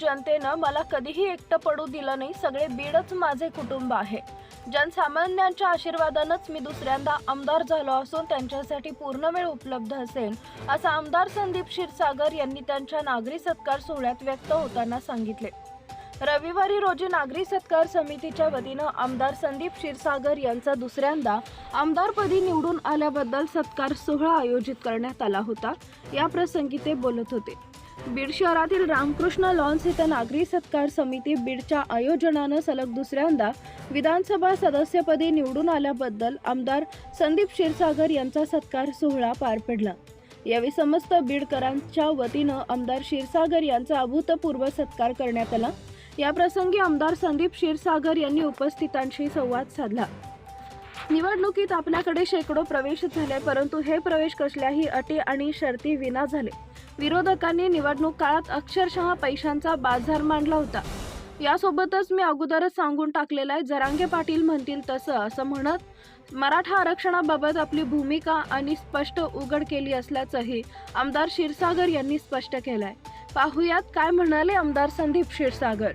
जनतेनं मला कधीही एकटं पडू दिलं नाही. सगळे बीडच माझे कुटुंब आहे. जनसामान्यांच्या आशीर्वादानंच मी दुसऱ्यांदा आमदार झालो असून त्यांच्यासाठी पूर्ण वेळ उपलब्ध असेल असं आमदार संदीप क्षीरसागर यांनी त्यांच्या नागरी सत्कार सोहळ्यात व्यक्त होताना सांगितले. रविवारी रोजी नागरी सत्कार समितीच्या वतीनं आमदार संदीप क्षीरसागर यांचा दुसऱ्यांदा आमदारपदी निवडून आल्याबद्दल सत्कार सोहळा आयोजित करण्यात आला होता. या प्रसंगी ते बोलत होते. बीड शहरातील रामकृष्ण लॉन्स इथं नागरी सत्कार समिती बीडच्या आयोजनानं सलग दुसऱ्यांदा विधानसभा सदस्यपदी निवडून आल्याबद्दल आमदार संदीप क्षीरसागर यांचा सत्कार सोहळा पार पडला. यावेळी समस्त बीडकरांच्या वतीनं आमदार क्षीरसागर यांचा अभूतपूर्व सत्कार करण्यात आला. याप्रसंगी आमदार संदीप क्षीरसागर यांनी उपस्थितांशी संवाद साधला. निवडणुकीत आपल्याकडे शेकडो प्रवेश झाले परंतु हे प्रवेश कसल्याही अटी आणि शर्ती विना झाले. विरोधकांनी निवडणूक काळात अक्षरशः पैशांचा बाजार मांडला होता. यासोबतच मी अगोदरच सांगून टाकलेलं आहे जरांगे पाटील म्हणतील तसं असं म्हणत मराठा आरक्षणाबाबत आपली भूमिका आणि स्पष्ट उघड केली असल्याचंही आमदार क्षीरसागर यांनी स्पष्ट केलंय. पाहुयात काय म्हणाले आमदार संदीप क्षीरसागर.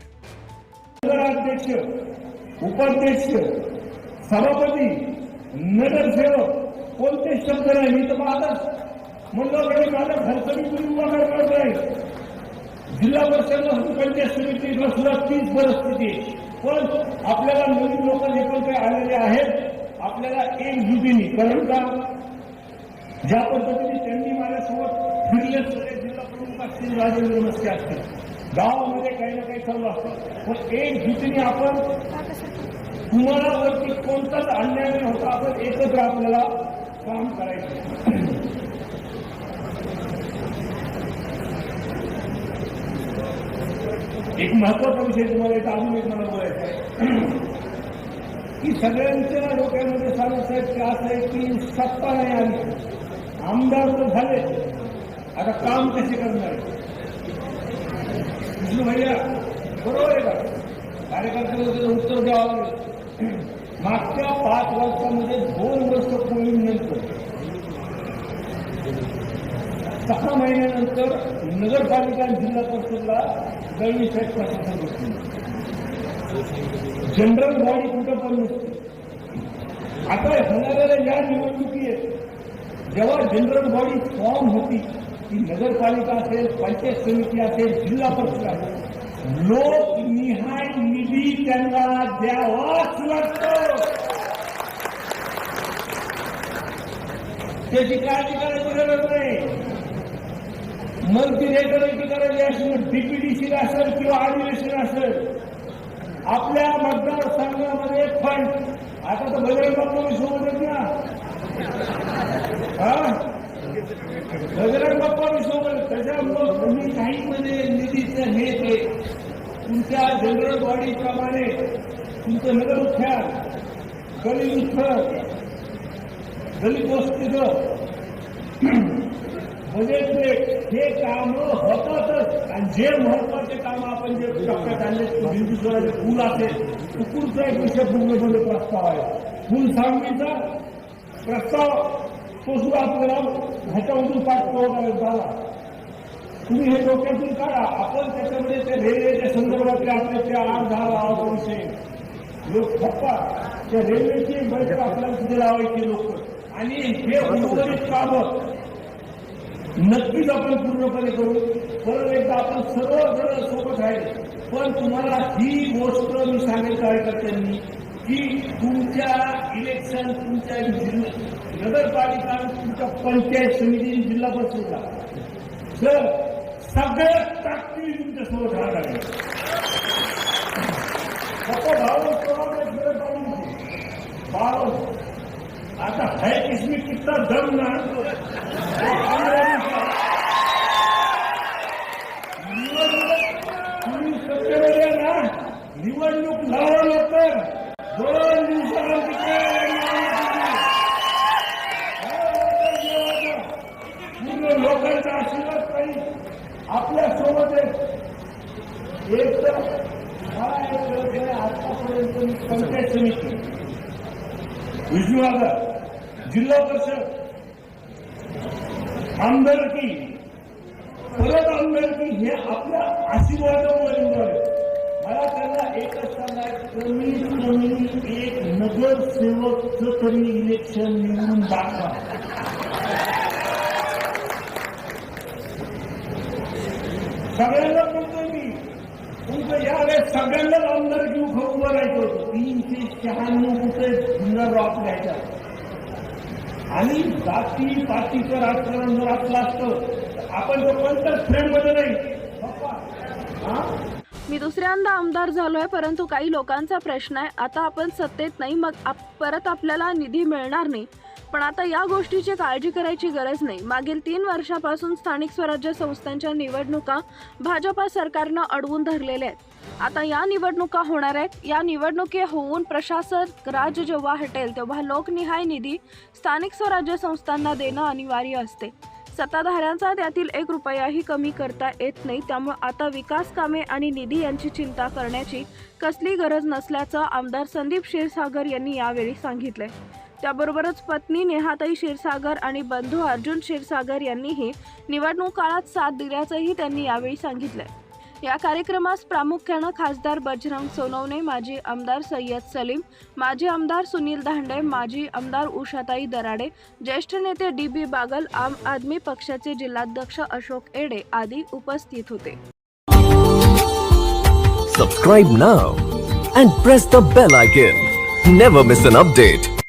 उपाध्यक्ष सभापती नगरसेवक कोणते शब्द नाही. मी तर पाहतच म्हणलं म्हणजे माझा खर्च मी तुम्ही उभा करणार नाही जिल्हा परिषद पंचायत समिती सुद्धा तीच परिस्थिती. पण आपल्याला नवीन लोक जे पण काही आलेले आहेत आपल्याला एकजुटीने कारण का? ज्या पद्धतीने त्यांनी माझ्यासोबत फिरले सगळे जिल्हा प्रमुख असतील राजेंद्र मस्के असतील. गावामध्ये काही ना काही चालू असतं. पण एकजुटीने आपण तुम्हाला वरती कोणताच अन्याय न होता. आपण एकत्र आपल्याला काम करायचं. एक महत्त्वाचा विषय तुम्हाला येतो अजून एक मला बोलायचा आहे. की सगळ्यांच्या डोक्यामध्ये सांगत आहेत की असं आहे की सत्ता नाही आली. आमदार तर झाले. आता काम कसे करणार? विष्णू भैया बरोबर आहे का? कार्यकर्त्यांना उत्तर द्यावं लागेल. मागच्या पाच वर्षामध्ये दोन वर्ष कोविड नंतर सहा महिन्यानंतर नगरपालिका आणि जिल्हा परिषदला दळवीसाहेब प्रशासन बसली जनरल बॉडी कुठं पण नसते आता होणाऱ्या या निवडणुकी आहेत जेव्हा जनरल बॉडी फॉर्म होती ती नगरपालिका असेल पंचायत समिती असेल जिल्हा परिषद असेल लोकनिहाय निधी त्यांना द्यावाच लागतो. त्याची काळजी करायची गरज नाही. मंत्री करायची गरज असेल डीपीडीसी असेल किंवा अधिवेशन असेल आपल्या मतदारसंघामध्ये फंड आता तर बजरंग बाबा सोबत आहेत ना हा बाप्पा सोबत त्याच्यामुळं तुम्ही काही मध्ये निधीचं हे ते तुमच्या जनरल बॉडीप्रमाणे तुमचं नगर उद्यान गलित स्थळ दलित वस्तीचं बजेटचे हे काम होतातच आणि जे महत्त्वाचे काम आपण जे टप्प्यात आणले हिंदुस्थानाचे पूल असेल कुकुरचा एक विषय पूर्णपणे प्रस्ताव आहे. पूल सांगलीचा प्रस्ताव तो सुद्धा आपल्याला ह्याच्यामधून पाठपुरावा झाला. तुम्ही हे डोक्यातून काढा. आपण त्याच्यामध्ये ते रेल्वेच्या संदर्भातले आपले ते आठ दहा लावा विषय लोक थप्पा त्या रेल्वेची बैठक आपल्याला तिथे लावायची लोक. आणि हे उर्वरित काम नक्कीच आपण पूर्णपणे करू. परत एकदा आपण सर्वजण सोबत आहे. पण तुम्हाला ही गोष्ट मी सांगेल कार्यकर्त्यांनी की तुमच्या इलेक्शन तुमच्या नगरपालिका तुमच्या पंचायत समिती जिल्हा परिषदला तर सगळ्यात ताकदी तुमच्यासोबत आहे लागेल फक्त भाऊ भाऊ आता हाय किसमें कितना दम ना निवडणूक तुम्ही सत्तेमध्ये आहे ना निवडणूक लावा लवकर दोन दिवसानंतर पूर्ण लोकांचा आशीर्वाद पाहिजे आपल्यासोबत एक तर हा एक व्यवसाय आतापर्यंत मी पंचायत समिती. विष्णुवादा जिल्हा परिषद. आमदारकी परत आमदारकी हे आपल्या आशीर्वादामुळे निवडावे मला त्यांना एकच सांगायचं कमीत कमी एक नगरसेवकचं तरी इलेक्शन निवडून दाखवा. सगळ्यांना बोलतोय मी. तुमचं यावेळेस सगळ्यांनाच आमदार घेऊ उभं राहायचं तीनशे शहाण्णव रुपये भंगारराव रॉप द्यायचा आणि जाती पातीचं राजकारण जर असलं असतं आपण तो कोणत्याच फ्रेममध्ये नाही. मी दुसऱ्यांदा आमदार झालोय परंतु काही लोकांचा प्रश्न आहे. आता आपण सत्तेत नाही मग आप- परत आपल्याला निधी मिळणार नाही. पण आता या गोष्टीची काळजी करायची गरज नाही. मागील तीन वर्षापासून स्थानिक स्वराज्य संस्थांच्या निवडणुका भाजपा सरकारनं अडवून धरलेल्या आहेत. आता या निवडणुका होणार आहेत. या निवडणुकी होऊन प्रशासक राज जेव्हा हटेल तेव्हा लोकनिहाय निधी स्थानिक स्वराज्य संस्थांना देणं अनिवार्य असते. सत्ताधाऱ्यांचा त्यातील एक रुपयाही कमी करता येत नाही. त्यामुळे आता विकास कामे आणि निधी यांची चिंता करण्याची कसली गरज नसल्याचं आमदार संदीप क्षीरसागर यांनी यावेळी सांगितलंय. त्याबरोबरच पत्नी नेहाताई क्षीरसागर आणि बंधू अर्जुन क्षीरसागर यांनीही निवडणूक काळात साथ दिल्याचंही त्यांनी यावेळी सांगितलंय. या कार्यक्रमास प्रामुख्यानं खासदार बजरंग सोनवणे माजी आमदार सय्यद सलीम माजी आमदार सुनील दांडे माजी आमदार उषाताई दराडे ज्येष्ठ नेते डी बी बागल आम आदमी पक्षाचे जिल्हाध्यक्ष अशोक एडे आदी उपस्थित होते. Subscribe now and press the bell icon never miss an update